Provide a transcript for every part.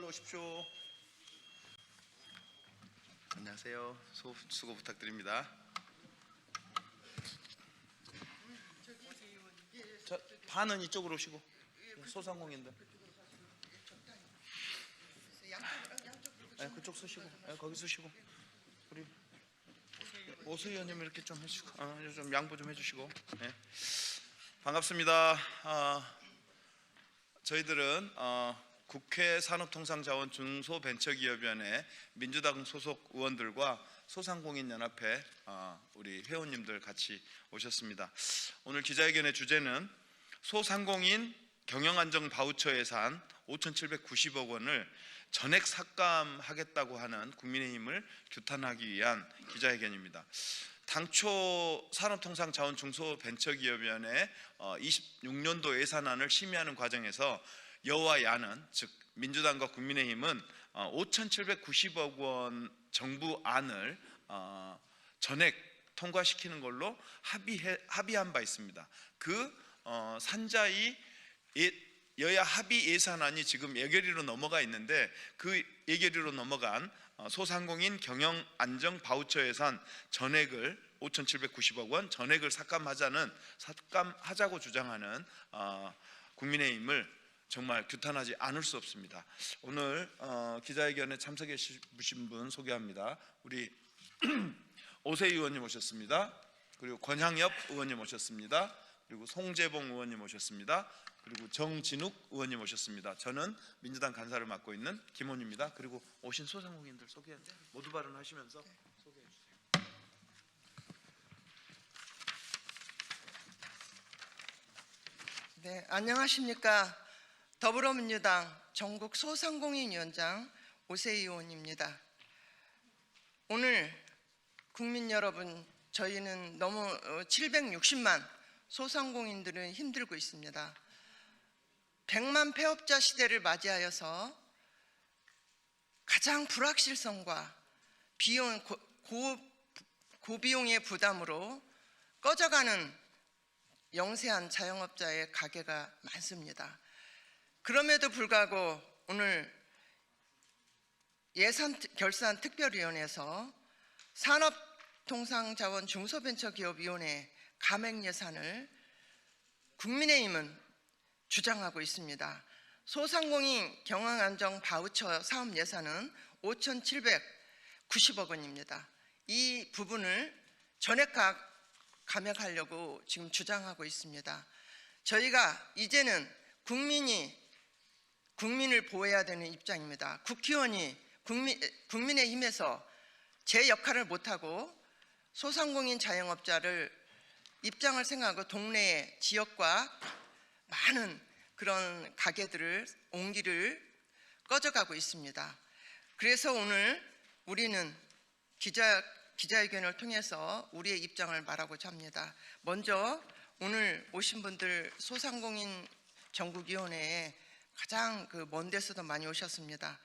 일로 오십시오. 안녕하세요. 소, 수고 부탁드립니다. 저 반은 이쪽으로 오시고 소상공인들. 네, 그쪽 서시고 네, 거기 서시고 우리 오수 의원님 이렇게 좀 해주시고 어, 좀 양보 좀 해주시고 네. 반갑습니다. 아, 저희들은 어, 국회 산업통상자원 중소벤처기업위원회 민주당 소속 의원들과 소상공인연합회 어, 우리 회원님들 같이 오셨습니다. 오늘 기자회견의 주제는 소상공인 경영안정 바우처 예산 5,790억 원을 전액 삭감하겠다고 하는 국민의힘을 규탄하기 위한 기자회견입니다. 당초 산업통상자원중소벤처기업위원회 26년도 예산안을 심의하는 과정에서 여와 야는 즉 민주당과 국민의힘은 5,790억 원 정부 안을 어, 전액 통과시키는 걸로 합의해, 합의한 바 있습니다. 그 어, 산자의 예, 여야 합의 예산안이 지금 예결위로 넘어가 있는데 그 예결위로 넘어간 어, 소상공인 경영 안정 바우처 예산 전액을 5,790억 원 전액을 삭감하자는 삭감하자고 주장하는 어, 국민의힘을 정말 규탄하지 않을 수 없습니다. 오늘 어, 기자회견에 참석해 주신 분 소개합니다. 우리 오세 의원님 오셨습니다. 그리고 권향엽 의원님 오셨습니다. 그리고 송재봉 의원님 오셨습니다. 그리고 정진욱 의원님 오셨습니다. 저는 민주당 간사를 맡고 있는 김원입니다. 그리고 오신 소상공인들 소개 모두 발언하시면서 소개해 주세요. 네, 안녕하십니까. 더불어민주당 전국 소상공인위원장 오세희 의원입니다. 오늘 국민 여러분, 저희는 너무 760만 소상공인들은 힘들고 있습니다. 100만 폐업자 시대를 맞이하여서 가장 불확실성과 비용 고, 고, 고비용의 부담으로 꺼져가는 영세한 자영업자의 가게가 많습니다. 그럼에도 불구하고 오늘 예산 특- 결산 특별위원회에서 산업통상자원 중소벤처기업위원회 감액 예산을 국민의힘은 주장하고 있습니다. 소상공인 경영안정 바우처 사업 예산은 5,790억 원입니다. 이 부분을 전액 가- 감액하려고 지금 주장하고 있습니다. 저희가 이제는 국민이 국민을 보호해야 되는 입장입니다. 국회의원이 국민, 국민의힘에서 제 역할을 못하고 소상공인 자영업자를 입장을 생각하고 동네 지역과 많은 그런 가게들을 옹기를 꺼져가고 있습니다. 그래서 오늘 우리는 기자 기자회견을 통해서 우리의 입장을 말하고자 합니다. 먼저 오늘 오신 분들 소상공인 전국위원회에 가장 그 먼 데서도 많이 오셨습니다.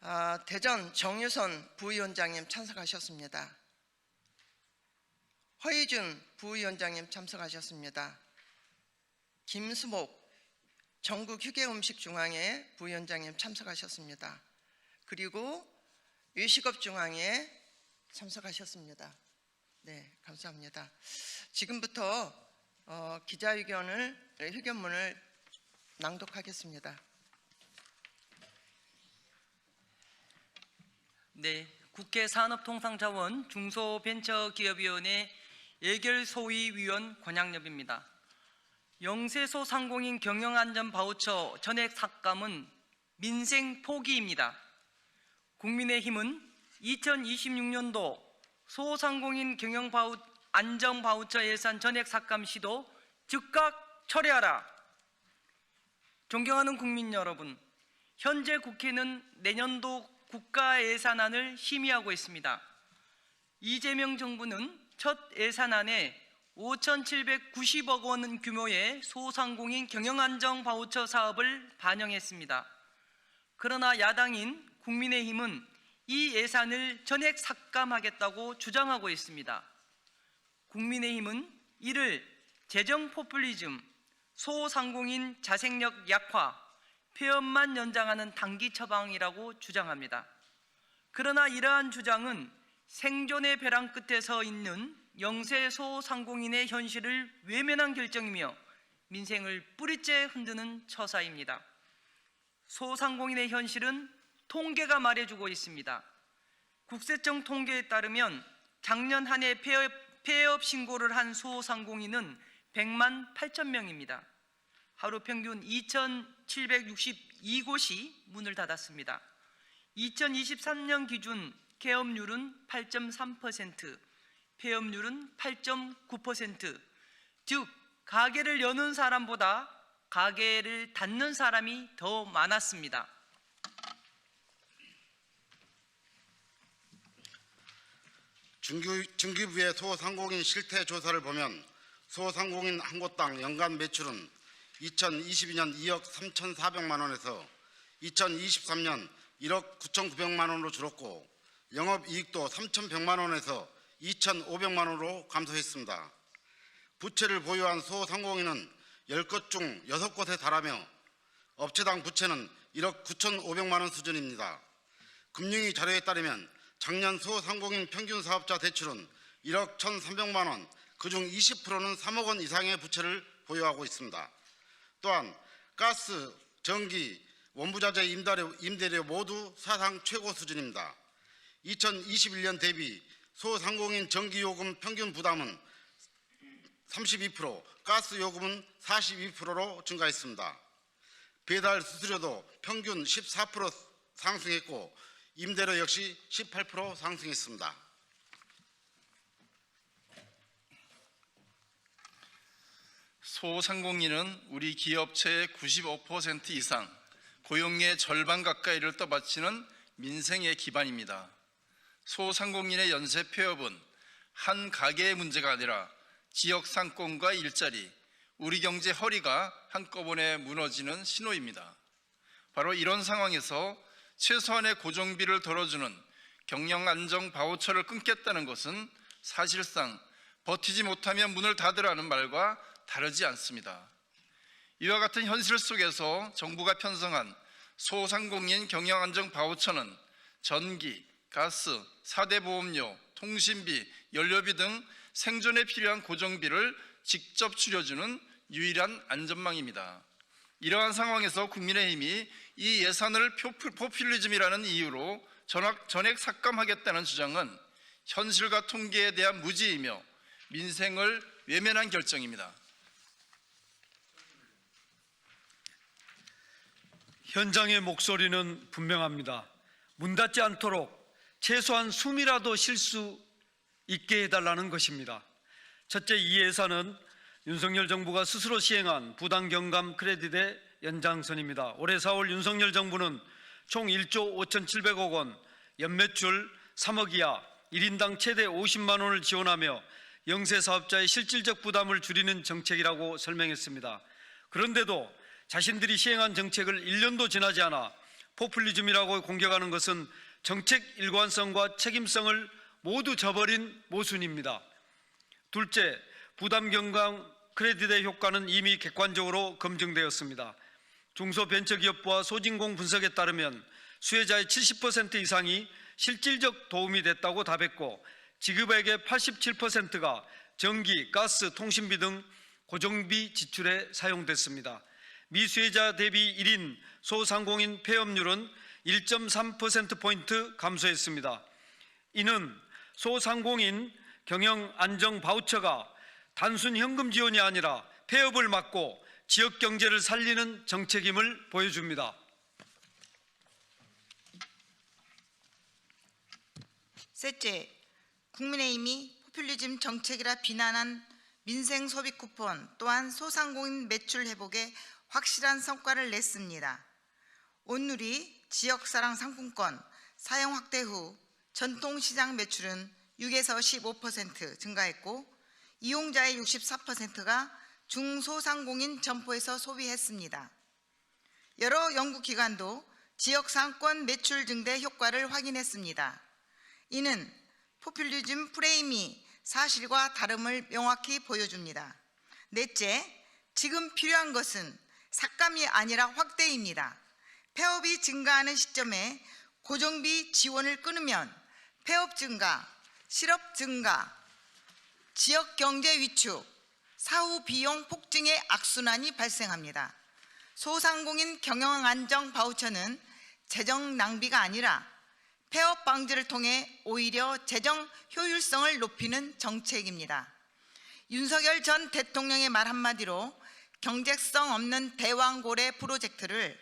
아, 대전 정유선 부위원장님 참석하셨습니다. 허희준 부위원장님 참석하셨습니다. 김수목 전국 휴게음식중앙회 부위원장님 참석하셨습니다. 그리고 외식업중앙회 참석하셨습니다. 네, 감사합니다. 지금부터 어, 기자회견을 회견문을 낭독하겠습니다. 네, 국회 산업통상자원 중소벤처기업위원회 예결소위위원 권양엽입니다. 영세소 상공인 경영안전 바우처 전액 삭감은 민생 포기입니다. 국민의힘은 2026년도 소상공인 경영 바우, 안정 바우처 예산 전액 삭감 시도 즉각 철회하라. 존경하는 국민 여러분, 현재 국회는 내년도 국가 예산안을 심의하고 있습니다. 이재명 정부는 첫 예산안에 5,790억 원 규모의 소상공인 경영안정 바우처 사업을 반영했습니다. 그러나 야당인 국민의힘은 이 예산을 전액 삭감하겠다고 주장하고 있습니다. 국민의힘은 이를 재정 포퓰리즘, 소상공인 자생력 약화, 폐업만 연장하는 단기 처방이라고 주장합니다. 그러나 이러한 주장은 생존의 벼랑 끝에 서 있는 영세 소상공인의 현실을 외면한 결정이며 민생을 뿌리째 흔드는 처사입니다. 소상공인의 현실은 통계가 말해주고 있습니다. 국세청 통계에 따르면 작년 한 해 폐업, 폐업 신고를 한 소상공인은 100만 8천 명입니다. 하루 평균 2,762곳이 문을 닫았습니다. 2023년 기준 개업률은 8.3%, 폐업률은 8.9%, 즉 가게를 여는 사람보다 가게를 닫는 사람이 더 많았습니다. 중규, 중기부의 소상공인 실태 조사를 보면 소상공인 한 곳당 연간 매출은 2022년 2억 3,400만 원에서 2023년 1억 9,900만 원으로 줄었고 영업이익도 3,100만 원에서 2,500만 원으로 감소했습니다. 부채를 보유한 소상공인은 10곳 중 6곳에 달하며 업체당 부채는 1억 9,500만 원 수준입니다. 금융위 자료에 따르면 작년 소상공인 평균 사업자 대출은 1억 1,300만 원, 그중 20%는 3억 원 이상의 부채를 보유하고 있습니다. 또한 가스, 전기, 원부자재 임대료, 임대료 모두 사상 최고 수준입니다. 2021년 대비 소상공인 전기요금 평균 부담은 32%, 가스 요금은 42%로 증가했습니다. 배달 수수료도 평균 14% 상승했고 임대료 역시 18% 상승했습니다. 소상공인은 우리 기업체의 95% 이상 고용의 절반 가까이를 떠받치는 민생의 기반입니다. 소상공인의 연쇄 폐업은 한 가게의 문제가 아니라 지역 상권과 일자리, 우리 경제 허리가 한꺼번에 무너지는 신호입니다. 바로 이런 상황에서 최소한의 고정비를 덜어주는 경영 안정 바우처를 끊겠다는 것은 사실상 버티지 못하면 문을 닫으라는 말과 다르지 않습니다. 이와 같은 현실 속에서 정부가 편성한 소상공인 경영 안정 바우처는 전기, 가스, 사대 보험료, 통신비, 연료비 등 생존에 필요한 고정비를 직접 줄여주는 유일한 안전망입니다. 이러한 상황에서 국민의힘이 이 예산을 포퓰- 포퓰리즘이라는 이유로 전액, 전액 삭감하겠다는 주장은 현실과 통계에 대한 무지이며 민생을 외면한 결정입니다. 현장의 목소리는 분명합니다. 문 닫지 않도록 최소한 숨이라도 쉴 수 있게 해달라는 것입니다. 첫째, 이 예산은 윤석열 정부가 스스로 시행한 부당 경감 크레딧의 연장선입니다. 올해 4월 윤석열 정부는 총 1조 5,700억 원, 연매출 3억 이하, 1인당 최대 50만 원을 지원하며 영세 사업자의 실질적 부담을 줄이는 정책이라고 설명했습니다. 그런데도 자신들이 시행한 정책을 1년도 지나지 않아 포퓰리즘이라고 공격하는 것은 정책 일관성과 책임성을 모두 저버린 모순입니다. 둘째, 부담 경감 크레딧의 효과는 이미 객관적으로 검증되었습니다. 중소벤처기업부와 소진공 분석에 따르면 수혜자의 70% 이상이 실질적 도움이 됐다고 답했고 지급액의 87%가 전기, 가스, 통신비 등 고정비 지출에 사용됐습니다. 미수혜자 대비 1인 소상공인 폐업률은 1.3%포인트 감소했습니다. 이는 소상공인 경영 안정 바우처가 단순 현금 지원이 아니라 폐업을 막고 지역 경제를 살리는 정책임을 보여줍니다. 셋째, 국민의힘이 포퓰리즘 정책이라 비난한 민생 소비 쿠폰 또한 소상공인 매출 회복에 확실한 성과를 냈습니다. 온누리 지역사랑 상품권 사용 확대 후 전통시장 매출은 6에서 15% 증가했고 이용자의 64%가 중소상공인 점포에서 소비했습니다. 여러 연구기관도 지역 상권 매출 증대 효과를 확인했습니다. 이는 포퓰리즘 프레임이 사실과 다름을 명확히 보여줍니다. 넷째, 지금 필요한 것은 삭감이 아니라 확대입니다. 폐업이 증가하는 시점에 고정비 지원을 끊으면 폐업 증가, 실업 증가, 지역 경제 위축, 사후 비용 폭증의 악순환이 발생합니다. 소상공인 경영 안정 바우처는 재정 낭비가 아니라 폐업 방지를 통해 오히려 재정 효율성을 높이는 정책입니다. 윤석열 전 대통령의 말 한마디로 경제성 없는 대왕고래 프로젝트를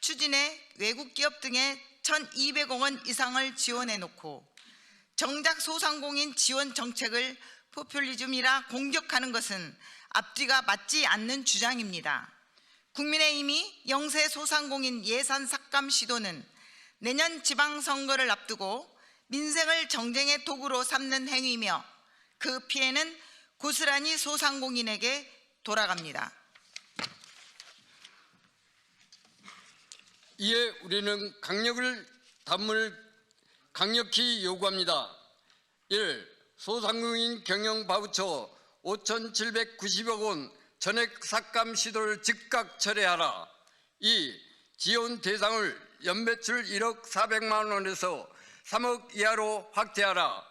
추진해 외국 기업 등에 1,200억 원 이상을 지원해 놓고 정작 소상공인 지원 정책을 포퓰리즘이라 공격하는 것은 앞뒤가 맞지 않는 주장입니다. 국민의힘이 영세 소상공인 예산 삭감 시도는 내년 지방선거를 앞두고 민생을 정쟁의 도구로 삼는 행위며 그 피해는 고스란히 소상공인에게 돌아갑니다. 이에 우리는 강력을 담을 강력히 요구합니다. 1. 소상공인 경영 바우처 5,790억 원 전액 삭감 시도를 즉각 철회하라. 2. 지원 대상을 연매출 1억 400만 원에서 3억 이하로 확대하라.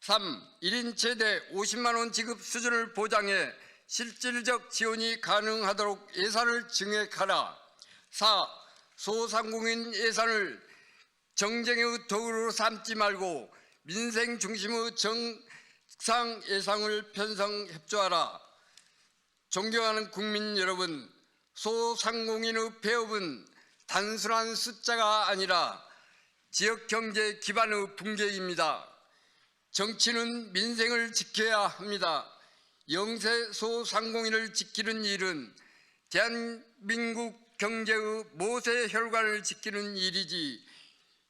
3. 1인 최대 50만 원 지급 수준을 보장해 실질적 지원이 가능하도록 예산을 증액하라. 4. 소상공인 예산을 정쟁의 도구로 삼지 말고 민생 중심의 정상 예산을 편성 협조하라. 존경하는 국민 여러분, 소상공인의 폐업은 단순한 숫자가 아니라 지역 경제 기반의 붕괴입니다. 정치는 민생을 지켜야 합니다. 영세 소상공인을 지키는 일은 대한민국 경제의 모세 혈관을 지키는 일이지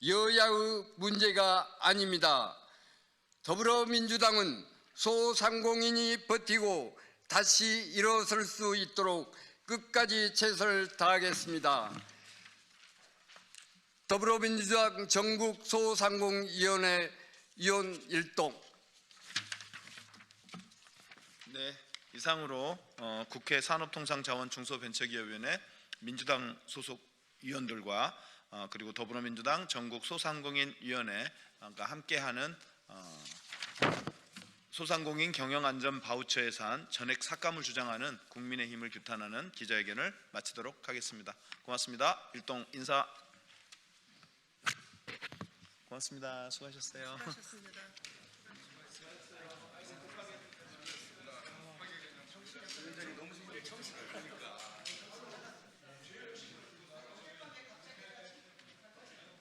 여야의 문제가 아닙니다. 더불어민주당은 소상공인이 버티고 다시 일어설 수 있도록 끝까지 최선을 다하겠습니다. 더불어민주당 전국 소상공위원회 위원 일동 네, 이상으로 어, 국회 산업통상자원중소벤처기업위원회 민주당 소속 위원들과 어, 그리고 더불어민주당 전국 소상공인위원회가 함께하는 어, 소상공인 경영안전 바우처 예산 전액 삭감을 주장하는 국민의힘을 규탄하는 기자회견을 마치도록 하겠습니다. 고맙습니다. 일동 인사. 고맙습니다. 수고하셨어요.